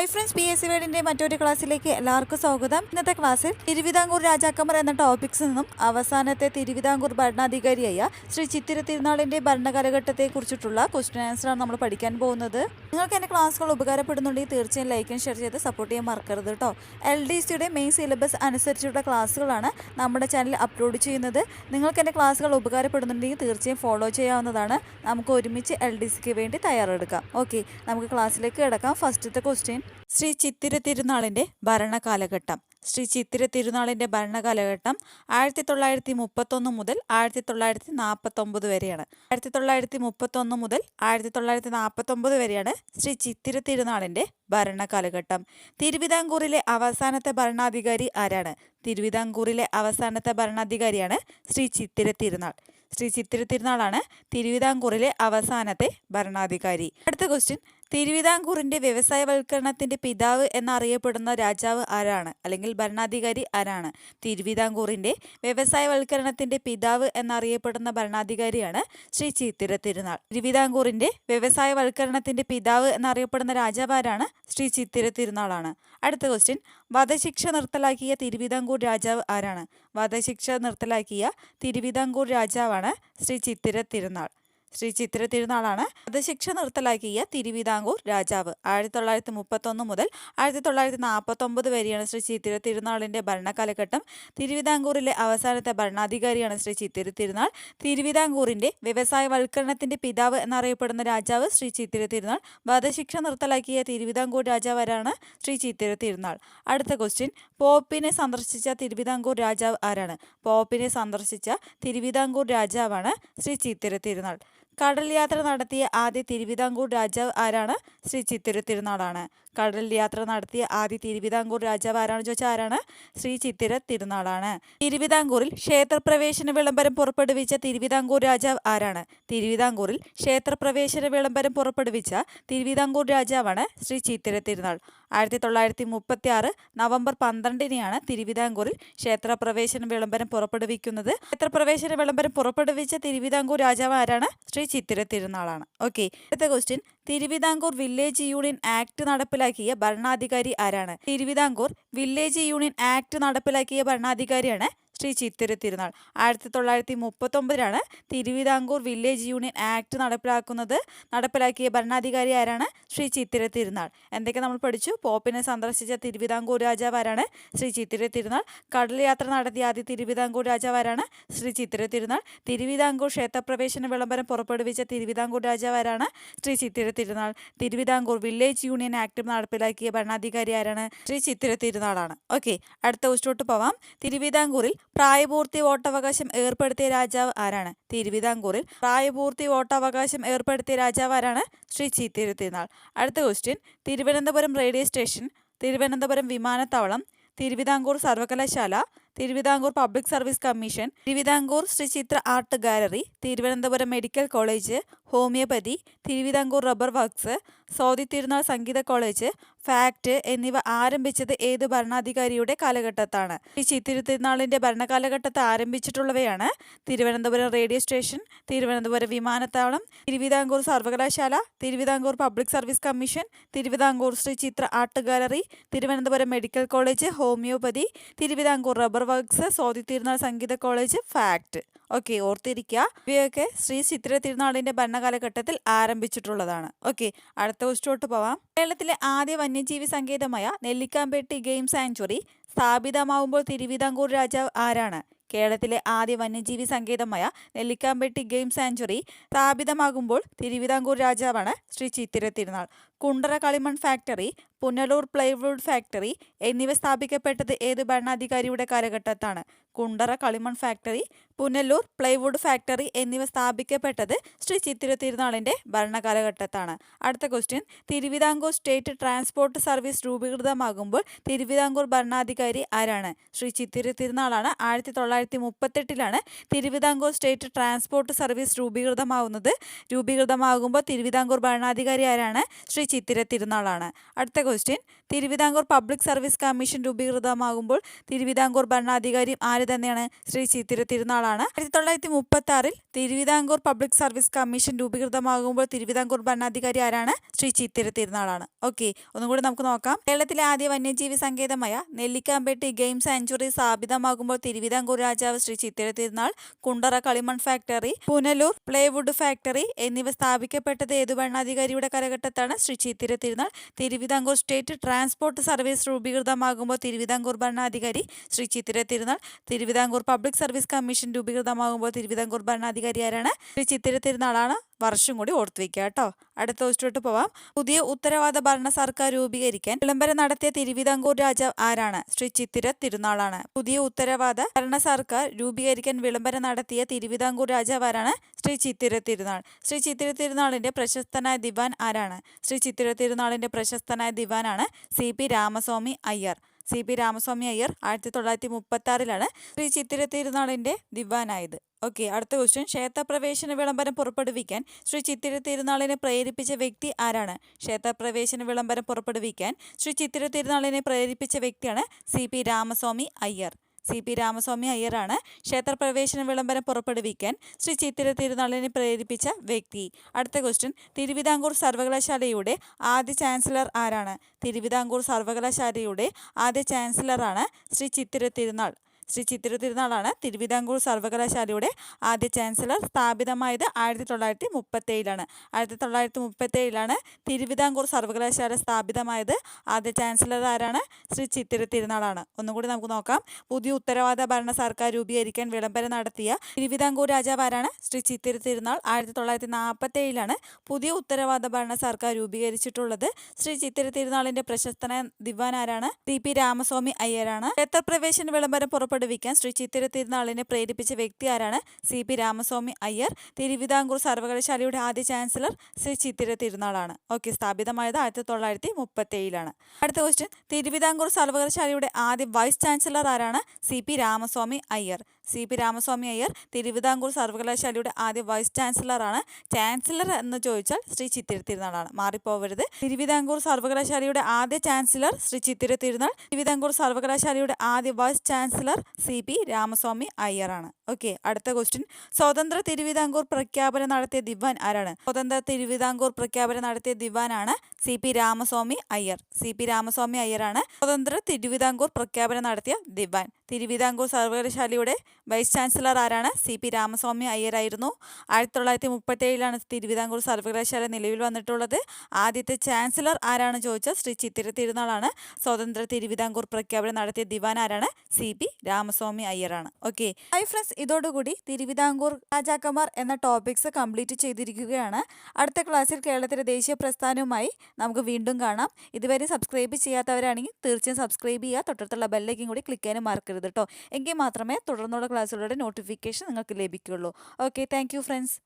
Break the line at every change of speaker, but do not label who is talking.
Hi friends P S C വേഡിന്റെ മറ്റൊരു ക്ലാസ്സിലേക്ക് എല്ലാവർക്കും സ്വാഗതം. ഇന്നത്തെ ക്ലാസ്സിൽ തിരുവിതാംകൂർ രാജാക്കന്മാർ എന്ന ടോപ്പിക്സിൽ നിന്നും അവസാനത്തെ തിരുവിതാംകൂർ ഭരണാധികാരിയായ ശ്രീ ചിത്തിര തിരുനാളിന്റെ ഭരണകാലഘട്ടത്തെ കുറിച്ചിട്ടുള്ള ക്വസ്റ്റ്യൻ ആൻസർ ആണ് നമ്മൾ പഠിക്കാൻ പോകുന്നത്. നിങ്ങൾക്ക് എന്റെ ക്ലാസ്സുകൾ ഉപകാരപ്പെടുന്നുണ്ടെങ്കിൽ തീർച്ചയായും ലൈക്കും ഷെയർ ചെയ്ത് സപ്പോർട്ട് ചെയ്യാൻ മറക്കരുത് കേട്ടോ എൽ ഡി സിയുടെ മെയിൻ സിലബസ് അനുസരിച്ചുള്ള ക്ലാസ്സുകളാണ് നമ്മുടെ ചാനൽ അപ്ലോഡ് ചെയ്യുന്നത്. നിങ്ങൾക്ക് എന്റെ ക്ലാസ്സുകൾ ഉപകാരപ്പെടുന്നുണ്ടെങ്കിൽ തീർച്ചയായും ഫോളോ ചെയ്യാവുന്നതാണ്. നമുക്ക് ഒരുമിച്ച് എൽ ഡി സിക്ക് വേണ്ടി തയ്യാറെടുക്കാം. ഓക്കെ നമുക്ക് ക്ലാസ്സിലേക്ക് കിടക്കാം. ഫസ്റ്റത്തെ ക്വസ്റ്റ്യൻ ശ്രീ ചിത്തിര തിരുനാളിന്റെ ഭരണകാലഘട്ടം. ശ്രീ ചിത്തിര തിരുനാളിന്റെ ഭരണകാലഘട്ടം ആയിരത്തി തൊള്ളായിരത്തി മുപ്പത്തൊന്ന് മുതൽ ആയിരത്തി തൊള്ളായിരത്തി നാൽപ്പത്തൊമ്പത് വരെയാണ്. ആയിരത്തി തൊള്ളായിരത്തി മുപ്പത്തൊന്ന് മുതൽ ആയിരത്തി തൊള്ളായിരത്തി നാൽപ്പത്തൊമ്പത് വരെയാണ് ശ്രീ ചിത്തിര തിരുനാളിന്റെ ഭരണകാലഘട്ടം. തിരുവിതാംകൂറിലെ അവസാനത്തെ ഭരണാധികാരി ആരാണ്? തിരുവിതാംകൂറിലെ അവസാനത്തെ ഭരണാധികാരിയാണ് ശ്രീ ചിത്തിര തിരുനാൾ. ശ്രീ ചിത്തിര തിരുനാളാണ് തിരുവിതാംകൂറിലെ അവസാനത്തെ ഭരണാധികാരി. അടുത്ത ക്വസ്റ്റ്യൻ തിരുവിതാംകൂറിന്റെ വ്യവസായവൽക്കരണത്തിന്റെ പിതാവ് എന്നറിയപ്പെടുന്ന രാജാവ് ആരാണ്? അല്ലെങ്കിൽ ഭരണാധികാരി ആരാണ്? തിരുവിതാംകൂറിന്റെ വ്യവസായവൽക്കരണത്തിന്റെ പിതാവ് എന്നറിയപ്പെടുന്ന ഭരണാധികാരിയാണ് ശ്രീ ചിത്തിര തിരുനാൾ. തിരുവിതാംകൂറിന്റെ വ്യവസായവൽക്കരണത്തിന്റെ പിതാവ് എന്നറിയപ്പെടുന്ന രാജാവ് ആരാണ്? ശ്രീ ചിത്തിര തിരുനാളാണ്. അടുത്ത ക്വസ്റ്റ്യൻ വധശിക്ഷ നിർത്തലാക്കിയ തിരുവിതാംകൂർ രാജാവ് ആരാണ്? വധശിക്ഷ നിർത്തലാക്കിയ തിരുവിതാംകൂർ രാജാവാണ് ശ്രീ ചിത്തിര തിരുനാൾ. ശ്രീ ചിത്ര തിരുനാളാണ്. വധശിക്ഷ നിർത്തലാക്കിയ തിരുവിതാംകൂർ രാജാവ്. ആയിരത്തി തൊള്ളായിരത്തി മുപ്പത്തൊന്ന് മുതൽ ആയിരത്തി തൊള്ളായിരത്തി നാൽപ്പത്തൊമ്പത് വരെയാണ് ശ്രീ ചിത്തിര തിരുനാളിന്റെ ഭരണകാലഘട്ടം. തിരുവിതാംകൂറിലെ അവസാനത്തെ ഭരണാധികാരിയാണ് ശ്രീ ചിത്തിര തിരുനാൾ. തിരുവിതാംകൂറിന്റെ വ്യവസായവൽക്കരണത്തിന്റെ പിതാവ് എന്നറിയപ്പെടുന്ന രാജാവ് ശ്രീ ചിത്തിര തിരുനാൾ. വധശിക്ഷ നിർത്തലാക്കിയ തിരുവിതാംകൂർ രാജാവാരാണ് ശ്രീ ചിത്തിര തിരുനാൾ. അടുത്ത ക്വസ്റ്റ്യൻ പോപ്പിനെ സന്ദർശിച്ച തിരുവിതാംകൂർ രാജാവ് ആരാണ്? പോപ്പിനെ സന്ദർശിച്ച തിരുവിതാംകൂർ രാജാവാണ് ശ്രീ ചിത്തിര തിരുനാൾ. കടൽ യാത്ര നടത്തിയ ആദ്യ തിരുവിതാംകൂർ രാജാവ് ആരാണ്? ശ്രീ ചിത്തിര തിരുനാളാണ്. കടൽ യാത്ര നടത്തിയ ആദ്യ തിരുവിതാംകൂർ രാജാവ് ആരാണെന്ന് ചോദിച്ചാൽ ആരാണ്? ശ്രീ ചിത്തിര തിരുനാളാണ്. തിരുവിതാംകൂറിൽ ക്ഷേത്രപ്രവേശന വിളംബരം പുറപ്പെടുവിച്ച തിരുവിതാംകൂർ രാജാവ് ആരാണ്? തിരുവിതാംകൂറിൽ ക്ഷേത്രപ്രവേശന വിളംബരം പുറപ്പെടുവിച്ച തിരുവിതാംകൂർ രാജാവാണ് ശ്രീ ചിത്തിര തിരുനാൾ. ആയിരത്തി തൊള്ളായിരത്തി മുപ്പത്തി ആറ് നവംബർ പന്ത്രണ്ടിനെയാണ് തിരുവിതാംകൂറിൽ ക്ഷേത്രപ്രവേശന വിളംബരം പുറപ്പെടുവിക്കുന്നത്. ക്ഷേത്രപ്രവേശന വിളംബരം പുറപ്പെടുവിച്ച തിരുവിതാംകൂർ രാജാവ് ആരാണ്? ശ്രീ ചിത്തിര തിരുനാളാണ്. ഓക്കെ അടുത്ത question Thiruvithamkoor village union act നടപ്പിലാക്കിയ ഭരണാധികാരി ആരാണ്? തിരുവിതാംകൂർ വില്ലേജ് യൂണിയൻ ആക്ട് നടപ്പിലാക്കിയ ഭരണാധികാരിയാണ് ശ്രീ ചിത്തിര തിരുനാൾ. ആയിരത്തി തൊള്ളായിരത്തി മുപ്പത്തൊമ്പതിലാണ് തിരുവിതാംകൂർ വില്ലേജ് യൂണിയൻ ആക്ട് നടപ്പിലാക്കുന്നത്. നടപ്പിലാക്കിയ ഭരണാധികാരി ആരാണ്? ശ്രീ ചിത്തിര തിരുനാൾ. എന്തൊക്കെ നമ്മൾ പഠിച്ചു? പോപ്പിനെ സന്ദർശിച്ച തിരുവിതാംകൂർ രാജാവ് ആരാണ്? ശ്രീ ചിത്തിര തിരുനാൾ. കടൽ യാത്ര നടത്തിയ ആദ്യ തിരുവിതാംകൂർ രാജാവ് ആരാണ്? ശ്രീ ചിത്തിര തിരുനാൾ. തിരുവിതാംകൂർ ക്ഷേത്രപ്രവേശന വിളംബരം പുറപ്പെടുവിച്ച തിരുവിതാംകൂർ രാജാവ് ആരാണ്? Shri Chithira Thirunal. Thiruvithamkoor village union act നടപ്പിലാക്കിയ ഭരണാധികാരി ആരാണ്? ശ്രീ ചിത്തിര തിരുനാളാണ്. ഓക്കെ അടുത്ത ക്വസ്റ്റോട്ട് പോവാം. തിരുവിതാംകൂറിൽ പ്രായപൂർത്തി വോട്ടവകാശം ഏർപ്പെടുത്തിയ രാജാവ് ആരാണ്? തിരുവിതാംകൂറിൽ പ്രായപൂർത്തി വോട്ടവകാശം ഏർപ്പെടുത്തിയ രാജാവ് ആരാണ്? ശ്രീ ചിത്തിര തിരുനാൾ അടുത്ത question Thiruvananthapuram radio station Thiruvananthapuram വിമാനത്താവളം തിരുവിതാംകൂർ സർവകലാശാല Thiruvithamkoor public service commission Thiruvithamkoor Sree Chitra art gallery Thiruvananthapuram medical college homeopathy Thiruvithamkoor rubber works Swathi Thirunal സംഗീത കോളേജ് ഫാക്ട് എന്നിവ ആരംഭിച്ചത് ഏത് ഭരണാധികാരിയുടെ കാലഘട്ടത്താണ്? ഈ ചിത്തിര തിരുനാളിന്റെ ഭരണകാലഘട്ടത്തെ ആരംഭിച്ചിട്ടുള്ളവയാണ് തിരുവനന്തപുരം റേഡിയോ സ്റ്റേഷൻ തിരുവനന്തപുരം വിമാനത്താവളം തിരുവിതാംകൂർ സർവകലാശാല Thiruvithamkoor public service commission Thiruvithamkoor Sree Chitra art gallery Thiruvananthapuram medical college homeopathy Thiruvithamkoor rubber works Swathi Thirunal സംഗീത കോളേജ് ഫാക്ട് ഓക്കെ ഓർത്തിരിക്കുക. ഇവയൊക്കെ ശ്രീ ചിത്ര തിരുനാളിന്റെ ഭരണകാലഘട്ടത്തിൽ ആരംഭിച്ചിട്ടുള്ളതാണ്. ഓക്കെ അടുത്ത ക്വസ്റ്റോട്ട് പോവാം. കേരളത്തിലെ ആദ്യ വന്യജീവി സങ്കേതമായ നെല്ലിക്കാമ്പെട്ടി ഗെയിം സാങ്ച്വറി സ്ഥാപിതമാവുമ്പോൾ തിരുവിതാംകൂർ രാജാവ് ആരാണ്? കേരളത്തിലെ ആദ്യ വന്യജീവി സങ്കേതമായ നെല്ലിക്കാമ്പെട്ടി ഗെയിം സാങ്ച്വറി സ്ഥാപിതമാകുമ്പോൾ തിരുവിതാംകൂർ രാജാവാണ് ശ്രീ ചിത്തിര തിരുനാൾ. കുണ്ടറ കളിമൺ ഫാക്ടറി പുനലൂർ പ്ലൈവുഡ് ഫാക്ടറി എന്നിവ സ്ഥാപിക്കപ്പെട്ടത് ഏത് ഭരണാധികാരിയുടെ കാലഘട്ടത്താണ്? കുണ്ടറ കളിമൺ ഫാക്ടറി പുനലൂർ പ്ലൈവുഡ് ഫാക്ടറി എന്നിവ സ്ഥാപിക്കപ്പെട്ടത് ശ്രീ ചിത്തിര തിരുനാളിന്റെ ഭരണകാലഘട്ടത്താണ്. അടുത്ത question Thiruvithamkoor state transport service രൂപീകൃതമാകുമ്പോൾ Thiruvithamkoor ഭരണാധികാരി ആരാണ്? ശ്രീ ചിത്തിര തിരുനാളാണ്. ആയിരത്തി തൊള്ളായിരത്തി മുപ്പത്തെട്ടിലാണ് തിരുവിതാംകൂർ സ്റ്റേറ്റ് ട്രാൻസ്പോർട്ട് സർവീസ് രൂപീകൃതമാവുന്നത്. രൂപീകൃതമാകുമ്പോൾ തിരുവിതാംകൂർ ഭരണാധികാരി ആരാണ്? ശ്രീ ചിത്തിര തിരുനാളാണ് അടുത്ത question Thiruvithamkoor public service commission രൂപീകൃതമാകുമ്പോൾ Thiruvithamkoor ഭരണാധികാരി ആര് തന്നെയാണ്? ശ്രീ ചിത്തിര തിരുനാളാണ് ആയിരത്തി തൊള്ളായിരത്തി മുപ്പത്തി ആറിൽ തിരുവിതാംകൂർ പബ്ലിക് സർവീസ് കമ്മീഷൻ രൂപീകൃതമാകുമ്പോൾ തിരുവിതാംകൂർ ഭരണാധികാരി ആരാണ്? ശ്രീ ചിത്തിര തിരുനാളാണ് ഓക്കെ ഒന്നും കൂടി നമുക്ക് നോക്കാം. കേരളത്തിലെ ആദ്യ വന്യജീവി സങ്കേതമായ നെല്ലിക്കാമ്പേട്ടി ഗെയിം സാഞ്ചുറി സ്ഥാപിതമാകുമ്പോൾ തിരുവിതാംകൂർ രാജാവ് ശ്രീ ചിത്തിര തിരുനാൾ കുണ്ടറ കളിമൺ ഫാക്ടറി പുനലൂർ പ്ലേവുഡ് ഫാക്ടറി എന്നിവ സ്ഥാപിക്കപ്പെട്ടത് ഏതു ഭരണാധികാരിയുടെ കാലഘട്ടത്താണ് Sree Chithira Thirunal Thiruvithamkoor state transport service രൂപീകൃതമാകുമ്പോൾ Thiruvithamkoor ഭരണാധികാരി Sree Chithira Thirunal Thiruvithamkoor public service commission രൂപീകൃതമാകുമ്പോൾ Thiruvithamkoor ഭരണാധികാരി ആരാണ്? ശ്രീ ചിത്തിര തിരുനാളാണ് വർഷം കൂടി ഓർത്തുവെക്കുക കേട്ടോ. അടുത്ത ദിവസത്തോട്ട് പോവാം. പുതിയ ഉത്തരവാദ ഭരണ സർക്കാർ രൂപീകരിക്കാൻ വിളംബരം നടത്തിയ തിരുവിതാംകൂർ രാജാവ് ആരാണ്? ശ്രീ ചിത്തിര തിരുനാളാണ് പുതിയ ഉത്തരവാദ ഭരണ സർക്കാർ രൂപീകരിക്കാൻ വിളംബരം നടത്തിയ തിരുവിതാംകൂർ രാജാവ് ആരാണ് ശ്രീ ചിത്തിര തിരുനാൾ. ശ്രീ ചിത്തിര തിരുനാളിന്റെ പ്രശസ്തനായ ദിവാൻ ആരാണ്? ശ്രീ ചിത്തിര തിരുനാളിന്റെ പ്രശസ്തനായ ദിവാനാണ് C P Ramaswamy Iyer. C P Ramaswamy Iyer ആയിരത്തി തൊള്ളായിരത്തി മുപ്പത്തി ആറിലാണ് ശ്രീ ചിത്തിര തിരുനാളിന്റെ ദിവാനായത്. ഓക്കെ അടുത്ത ക്വസ്റ്റ്യൻ ക്ഷേത്രപ്രവേശന വിളംബരം പുറപ്പെടുവിക്കാൻ ശ്രീ ചിത്തിര തിരുനാളിനെ പ്രേരിപ്പിച്ച വ്യക്തി ആരാണ്? ക്ഷേത്രപ്രവേശന വിളംബരം പുറപ്പെടുവിക്കാൻ ശ്രീ ചിത്തിര തിരുനാളിനെ പ്രേരിപ്പിച്ച വ്യക്തിയാണ് C P Ramaswamy Iyer. C P Ramaswamy അയ്യറാണ് ക്ഷേത്രപ്രവേശന വിളംബരം പുറപ്പെടുവിക്കാൻ ശ്രീ ചിത്തിര തിരുനാളിനെ പ്രേരിപ്പിച്ച വ്യക്തി. അടുത്ത ക്വസ്റ്റ്യൻ തിരുവിതാംകൂർ സർവകലാശാലയുടെ ആദ്യ ചാൻസലർ ആരാണ്? തിരുവിതാംകൂർ സർവകലാശാലയുടെ ആദ്യ ചാൻസലറാണ് ശ്രീ ചിത്തിര തിരുനാൾ. ശ്രീ ചിത്തിര തിരുനാളാണ് തിരുവിതാംകൂർ സർവകലാശാലയുടെ ആദ്യ ചാൻസലർ സ്ഥാപിതമായത് ആയിരത്തി തൊള്ളായിരത്തി മുപ്പത്തേഴിലാണ് ആയിരത്തി തൊള്ളായിരത്തി മുപ്പത്തേഴിലാണ് തിരുവിതാംകൂർ സർവകലാശാല സ്ഥാപിതമായത് ആദ്യ ചാൻസലർ ആരാണ്? ശ്രീ ചിത്തിര തിരുനാളാണ് ഒന്നുകൂടി നമുക്ക് നോക്കാം. പുതിയ ഉത്തരവാദ ഭരണ സർക്കാർ രൂപീകരിക്കാൻ വിളംബരം നടത്തിയ തിരുവിതാംകൂർ രാജാവ് ആരാണ്? ശ്രീ ചിത്തിര തിരുനാൾ ആയിരത്തി തൊള്ളായിരത്തി നാൽപ്പത്തേഴിലാണ് പുതിയ ഉത്തരവാദ ഭരണ സർക്കാർ രൂപീകരിച്ചിട്ടുള്ളത്. ശ്രീ ചിത്തിര തിരുനാളിന്റെ പ്രശസ്തനായ ദിവാൻ ആരാണ്? ടി പി രാമസ്വാമി അയ്യരാണ്. ക്ഷേത്രപ്രവേശന വിളംബരം പുറപ്പെടുവിക്കാൻ ശ്രീ ചിത്തിര തിരുനാളിനെ പ്രേരിപ്പിച്ച വ്യക്തി ആരാണ്? സി പി രാമസ്വാമി അയ്യർ തിരുവിതാംകൂർ സർവകലാശാലയുടെ ആദ്യ ചാൻസലർ ശ്രീ ചിത്തിര തിരുനാളാണ് ഓക്കെ സ്ഥാപിതമായത് ആയിരത്തി തൊള്ളായിരത്തി മുപ്പത്തേഴിലാണ്. അടുത്ത ക്വസ്റ്റ്യൻ തിരുവിതാംകൂർ സർവകലാശാലയുടെ ആദ്യ വൈസ് ചാൻസലർ ആരാണ്? C P Ramaswamy Iyer. C P Ramaswamy Iyer Thiruvithamkoor സർവകലാശാലയുടെ ആദ്യ വൈസ് ചാൻസലറാണ്. ചാൻസലർ എന്ന് ചോദിച്ചാൽ ശ്രീ ചിത്തിര തിരുനാളാണ്. മാറിപ്പോവരുത്. തിരുവിതാംകൂർ സർവകലാശാലയുടെ ആദ്യ ചാൻസലർ ശ്രീ ചിത്തിര തിരുനാൾ. തിരുവിതാംകൂർ സർവകലാശാലയുടെ ആദ്യ vice chancellor C P Ramaswamy അയ്യറാണ്. Okay അടുത്ത ക്വസ്റ്റ്യൻ. സ്വതന്ത്ര തിരുവിതാംകൂർ പ്രഖ്യാപനം നടത്തിയ ദിവാൻ ആരാണ്? സ്വതന്ത്ര തിരുവിതാംകൂർ പ്രഖ്യാപനം നടത്തിയ ദിവാനാണ് C P Ramaswamy Iyer. C P Ramaswamy അയ്യറാണ് സ്വതന്ത്ര തിരുവിതാംകൂർ പ്രഖ്യാപനം നടത്തിയ ദിവാൻ. തിരുവിതാംകൂർ സർവകലാശാലയുടെ വൈസ് ചാൻസലർ ആരാണ്? സി പി രാമസ്വാമി അയ്യരായിരുന്നു. ആയിരത്തി തൊള്ളായിരത്തി മുപ്പത്തേഴിലാണ് തിരുവിതാംകൂർ സർവകലാശാല നിലവിൽ വന്നിട്ടുള്ളത്. ആദ്യത്തെ ചാൻസലർ ആരാണ് ചോദിച്ചാൽ ശ്രീ ചിത്തിര തിരുനാളാണ്. സ്വതന്ത്ര തിരുവിതാംകൂർ പ്രഖ്യാപനം നടത്തിയ ദിവാൻ ആരാണ്? സി പി രാമസ്വാമി അയ്യറാണ് ഓക്കെ. Hi friends. ഇതോടുകൂടി തിരുവിതാംകൂർ രാജാക്കന്മാർ എന്ന ടോപ്പിക്സ് കംപ്ലീറ്റ് ചെയ്തിരിക്കുകയാണ്. അടുത്ത ക്ലാസ്സിൽ കേരളത്തിലെ ദേശീയ പ്രസ്ഥാനവുമായി നമുക്ക് വീണ്ടും കാണാം. ഇതുവരെ സബ്സ്ക്രൈബ് ചെയ്യാത്തവരാണെങ്കിൽ തീർച്ചയായും സബ്സ്ക്രൈബ് ചെയ്യുക. തൊട്ടടുത്തുള്ള ബെല്ലേക്കും കൂടി ക്ലിക്ക് ചെയ്യാനും മറക്കരുത് കേട്ടോ എങ്കിൽ മാത്രമേ തുടർന്നുള്ള ക്ലാസ്സുകളുടെ നോട്ടിഫിക്കേഷൻ നിങ്ങൾക്ക് ലഭിക്കുകയുള്ളൂ. Okay thank friends